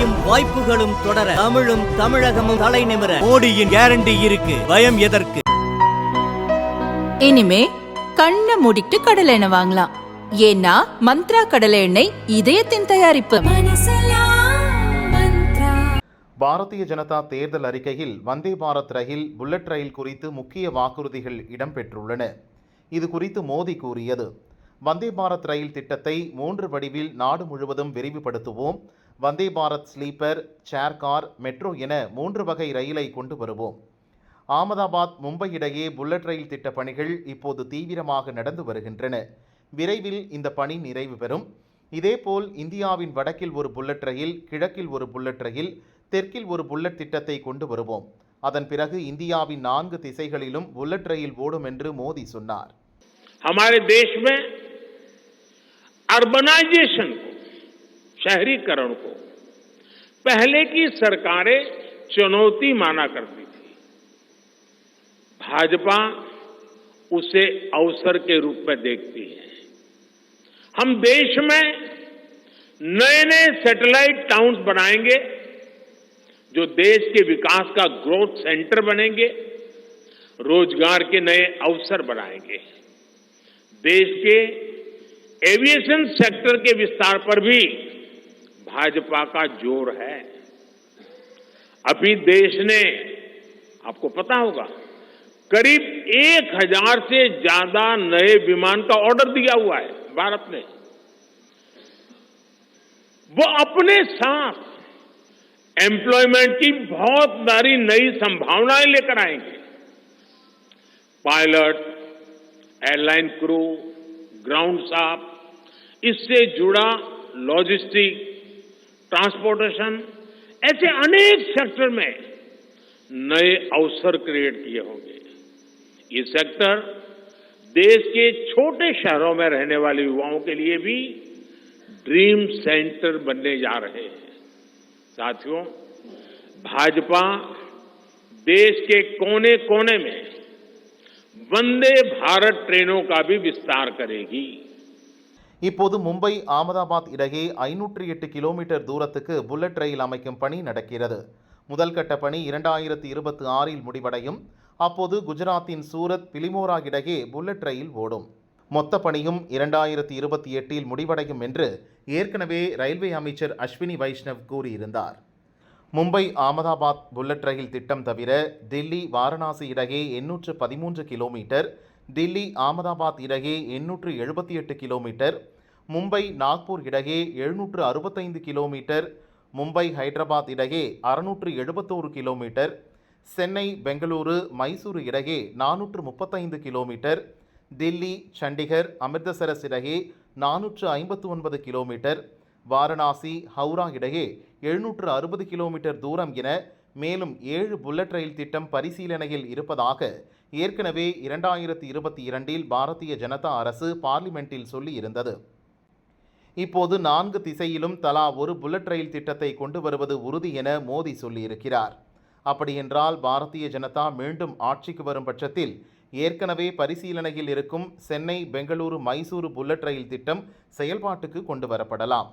வளர்ச்சியும் வாய்ப்புகளும் தொடர தமிழும் தமிழகமும் தலை நிமிர. மோடியின் கேரண்டி இருக்கு. பயம் எதற்கு? இனிமே கண்ணை மூடிட்டு கடலை எண்ணெய் வாங்கலாம். ஏன்னா மந்த்ரா கடலை எண்ணெய் இதயத்தின் தயாரிப்பு. பாரதிய ஜனதா தேர்தல் அறிக்கையில் வந்தே பாரத் ரயில் புல்லட் ரயில் குறித்து முக்கிய வாக்குறுதிகள் இடம்பெற்றுள்ளன. இது குறித்து மோடி கூறியது வந்தே பாரத் ரயில் திட்டத்தை மூன்று வடிவில் நாடு முழுவதும் விரிவுபடுத்துவோம் Vande Bharat sleeper chair car metro என மூன்று வகை ரயிலை கொண்டு வருவோம் ஆமதாபாத் மும்பை இடையே புல்லட் ரயில் திட்ட பணிகள் இப்போது தீவிரமாக நடந்து வருகின்றன விரைவில் இந்த பணி நிறைவு பெறும் இதேபோல் இந்தியாவின் வடக்கில் ஒரு புல்லட் ரயில் கிழக்கில் ஒரு புல்லட் ரயில் தெற்கில் ஒரு புல்லட் திட்டத்தை கொண்டு வருவோம் அதன் பிறகு இந்தியாவின் நான்கு திசைகளிலும் புல்லட் ரயில் ஓடும் என்று மோடி சொன்னார் हमारे देश में अर्बनाइजेशन को, शहरीकरण को, पहले की सरकारें चुनौती माना करती थी। भाजपा उसे अवसर के रूप में देखती है। हम देश में नए नए सैटेलाइट टाउन्स बनाएँगे, जो देश के विकास का ग्रोथ सेंटर बनेंगे, रोज़गार के नए अवसर बनाएँगे। देश के एविएशन सेक्टर के विस्तार पर भी भाजपा का ज़ोर है। अभी देश ने, आपको पता होगा, करीब एक हज़ार से ज़्यादा नए विमान का ऑर्डर दिया हुआ है भारत ने। वो अपने साथ एम्प्लॉयमेंट की बहुत सारी नई संभावनाएँ लेकर आएँगे। पायलट एयरलाइन क्रू ग्राउंड साफ़, इससे जुड़ा लॉजिस्टिक ट्रांसपोर्टेशन ऐसे अनेक सेक्टर में नए अवसर क्रिएट किए होंगे। ये सेक्टर देश के छोटे शहरों में रहने वाले युवाओं के लिए भी ड्रीम सेंटर बनने जा रहे हैं। साथियों, भाजपा देश के कोने कोने में வந்தே பாரத் ட்ரெயினோ காபி விஸ்தார் கரேகி. இப்போது மும்பை அகமதாபாத் இடையே ஐநூற்றி எட்டு கிலோமீட்டர் தூரத்துக்கு புல்லட் ரயில் அமைக்கும் பணி நடக்கிறது. முதல் கட்ட பணி இரண்டாயிரத்தி இருபத்தி ஆறில் முடிவடையும். அப்போது குஜராத்தின் சூரத் பிலிமோரா இடையே புல்லட் ரயில் ஓடும். மொத்த பணியும் இரண்டாயிரத்தி இருபத்தி எட்டில் முடிவடையும் என்று ஏற்கனவே ரயில்வே அமைச்சர் அஸ்வினி வைஷ்ணவ் கூறியிருந்தார். மும்பை ஆமதாபாத் புல்லட் ரயில் திட்டம் தவிர தில்லி வாரணாசி இடையே எண்ணூற்று பதிமூன்று கிலோமீட்டர் தில்லி ஆமதாபாத் இடையே எண்ணூற்று எழுபத்தி எட்டு கிலோமீட்டர் மும்பை நாக்பூர் இடையே எழுநூற்று அறுபத்தைந்து கிலோமீட்டர் மும்பை ஹைதராபாத் இடையே அறுநூற்று எழுபத்தோரு கிலோமீட்டர் சென்னை பெங்களூரு மைசூரு இடையே நானூற்று முப்பத்தைந்து கிலோமீட்டர் தில்லி சண்டிகர் அமிர்தசரஸ் இடையே நானூற்று ஐம்பத்து ஒன்பது கிலோமீட்டர் வாரணாசி ஹவுரா இடையே எழுநூற்று அறுபது கிலோமீட்டர் தூரம் என மேலும் ஏழு புல்லட் ரயில் திட்டம் பரிசீலனையில் இருப்பதாக ஏற்கனவே இரண்டாயிரத்தி இருபத்தி இரண்டில் பாரதிய ஜனதா அரசு பார்லிமெண்டில் சொல்லியிருந்தது. இப்போது நான்கு திசையிலும் தலா ஒரு புல்லட் ரயில் திட்டத்தை கொண்டு வருவது உறுதி என மோடி சொல்லியிருக்கிறார். அப்படியென்றால் பாரதிய ஜனதா மீண்டும் ஆட்சிக்கு வரும் பட்சத்தில் ஏற்கனவே பரிசீலனையில் இருக்கும் சென்னை பெங்களூரு மைசூரு புல்லட் ரயில் திட்டம் செயல்பாட்டுக்கு கொண்டு வரப்படலாம்.